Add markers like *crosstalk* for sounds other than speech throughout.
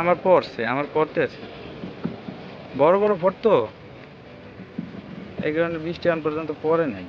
আমার পড়ছে, আমার পড়তে আছে। বড় বড় পড়তো? এই কারণে বৃষ্টি আন পর্যন্ত পড়ে নাই।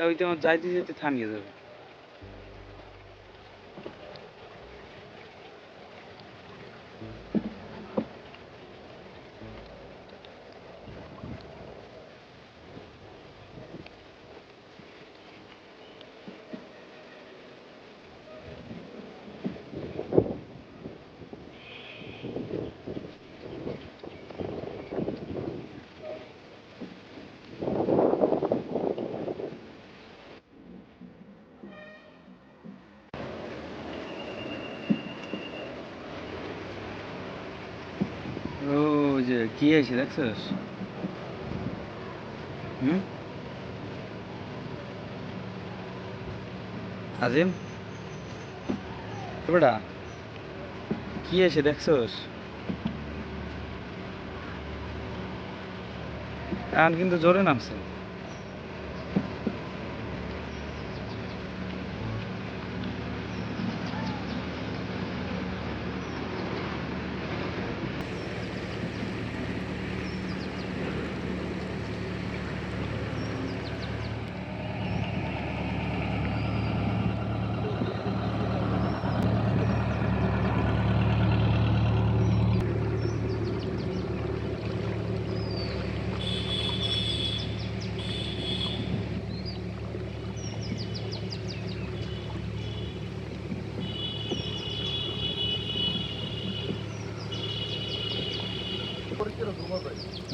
ওই তোমার যাইতে যাইতে থামিয়ে যাবে ও যে কি হয়েছে দেখছিস? হুম? আজিম? বেটা কি হয়েছে দেখছিস? এখন কিন্তু জোরে নামছে।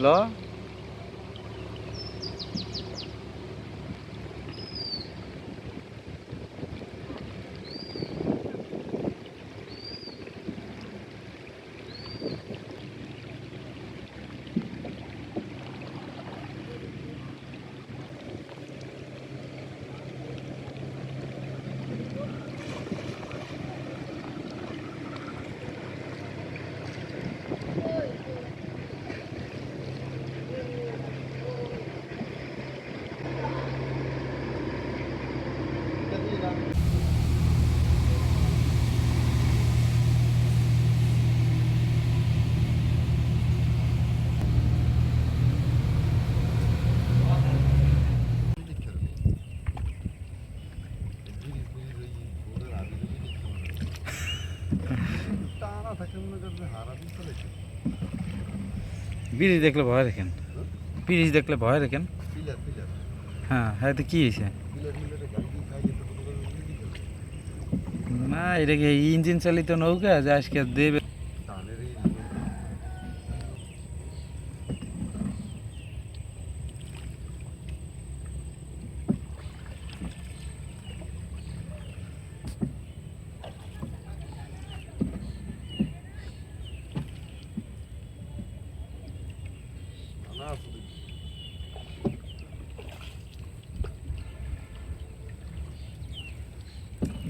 đó ব্রিজ দেখলে ভয় রেখেন ব্রিজ দেখলে ভয় রেখেন হ্যাঁ হ্যাঁ তো কি হয়েছে? না এটা কি ইঞ্জিন চালিত নৌকা? যে আজকে দেবে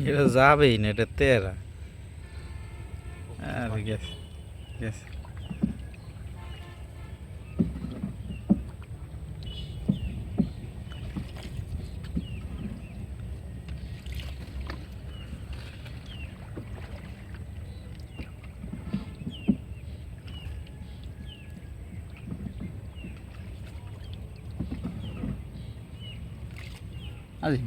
এটা যাবেই না এটা তেরা আর গেছে গেছে আজিম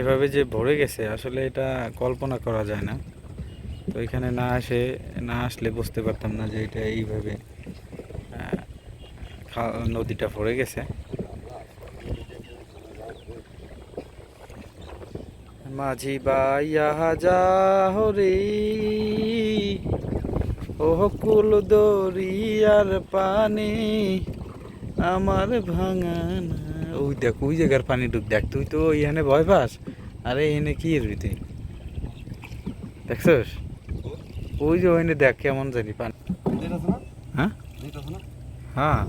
এভাবে যে ভরে গেছে, আসলে এটা কল্পনা করা যায় না। তো এখানে না আসে, না আসলে বুঝতে পারতাম না যে এটা এইভাবে নদীটা ভরে গেছে। মাঝি বাইয়া যা হরে ও কুল দরিয়ার পানি, আমার ভাঙা না ওই দেখ ওই জায়গার পানি ডুব দেখ তুই তো এখানে ভয় পাস। আরে এখানে কি এর তুই দেখছিস? ওই যে ওখানে দেখ কেমন জানি পানি। হ্যাঁ? হ্যাঁ।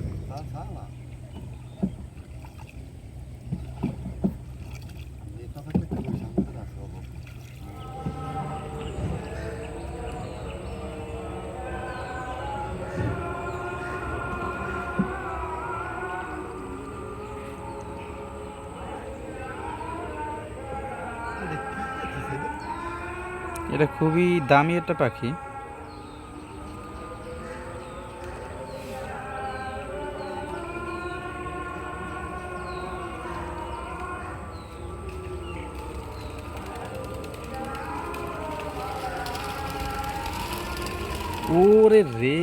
এটা খুবই দামি একটা পাখি। ওরে রে।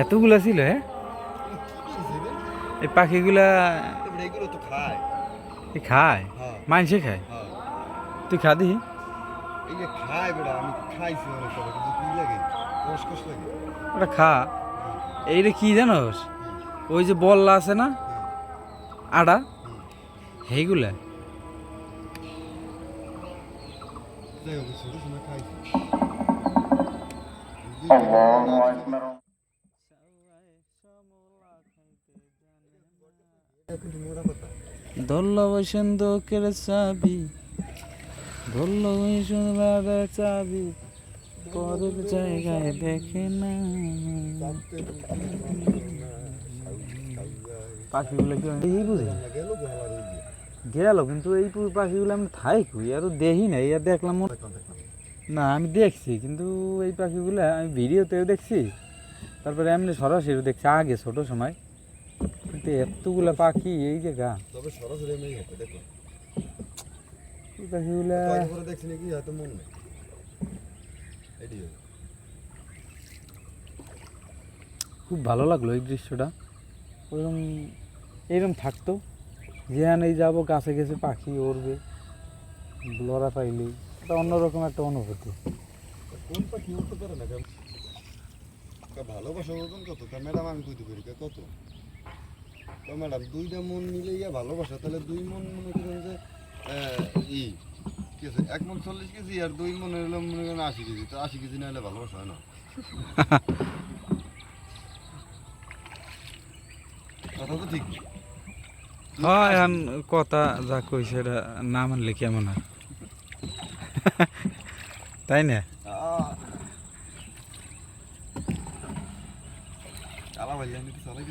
এতগুলা ছিল হ্যাঁ? এই পাখিগুলা এগুলো তো খায়। খায়? হ্যাঁ। খায়? হ্যাঁ। তুই খা দিহি এই যে খায় বেটা আমি খাইছি অনেক সময় কিন্তু কি লাগে? কসকস লাগে। ওটা খা। এইটা কি জানোস? ওই যে বল্লা আছে না? আড়া? সেইগুলা। মোড়া কথা। ধরল বসন্তকের চাবি ধরল চাবি পরের জায়গায় দেখে না। পাখিগুলো কি এই বুঝি? গেল কিন্তু এই পাখিগুলো আমি থাই খুই আর দেখি না আর দেখলাম না আমি দেখছি কিন্তু এই পাখিগুলো আমি ভিডিওতেও দেখছি তারপরে এমনি সরাসরি দেখছি আগে ছোট সময়। কিন্তু এতগুলা পাখি এই জায়গা তবে সরাসরি আমি দেখলাম। এই পাখিগুলা দেখছি নাকি হয়তো মন নেই। খুব ভালো লাগল এই দৃশ্যটা। ওরকম এরকম থাকতো। যেখানেই যাব গাছে গেছে পাখি উড়বে। লড়া পাইলেই এটা অন্যরকম একটা অনুভূতি। কোন পাখি উঠতে পারে না? ভালোবাসা কত? আমি কইতে পারি কত? তো ম্যাডাম দুইটা মন মিলে ইয়া ভালোবাসা তাহলে দুই মন মনে করেন যে ই কি আছে এক মন চল্লিশ কেজি আর দুই মন হলো মনে করেন আশি কেজি তো আশি কেজি না হলে ভালোবাসা হয় না। *laughs* কথা তো ঠিক। হ্যাঁ কথা যা কইছে এটা না মানলে কেমন আর *laughs* তাই না। চালা ভাই আমি কি চালাই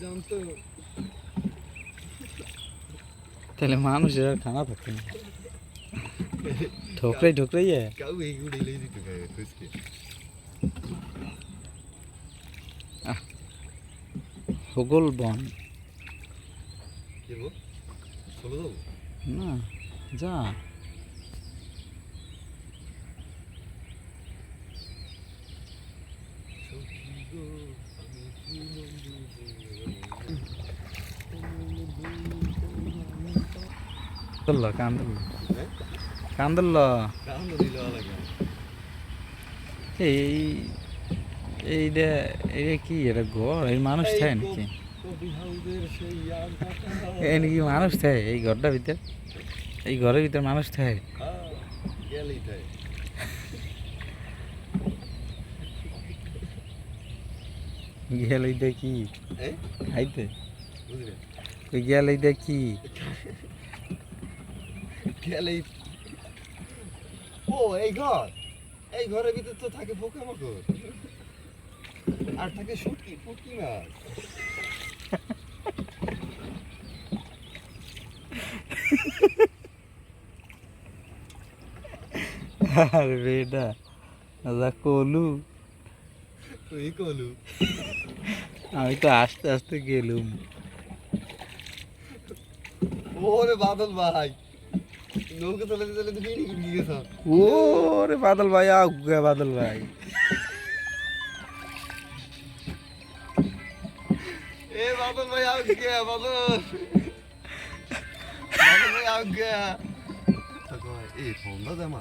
জানতো তাহলে মানুষের আর খানা থাকতো না। গুড়ি লই দিত হগল বন। না। যা। কাম দিল লাগে এই এইটা এটা কি এটা ঘর? এই মানুষ থাকে নাকি? এই নাকি মানুষ থাকে এই ঘরটার ভিতর? এই ঘরের ভিতর মানুষ থাকে। গেলেই খাইতে? ওই গেলেই ও এই ঘর। এই ঘরের ভিতর তো থাকে আর থাকে শুটকি ফুটকি মাছ। আর বেটা যা কলু তুই কলু আমি তো আস্তে আস্তে গেলুম ওরে বাদল ভাই নৌকা চালাতে চালাতে বিড়ি কিনে গেছ ওরে বাদল ভাই আগুয়া বাদল ভাই এ বাদল ভাই আগ গয়া বাদল বাদল ভাই আগ গয়া এই ঠান্ডা জামা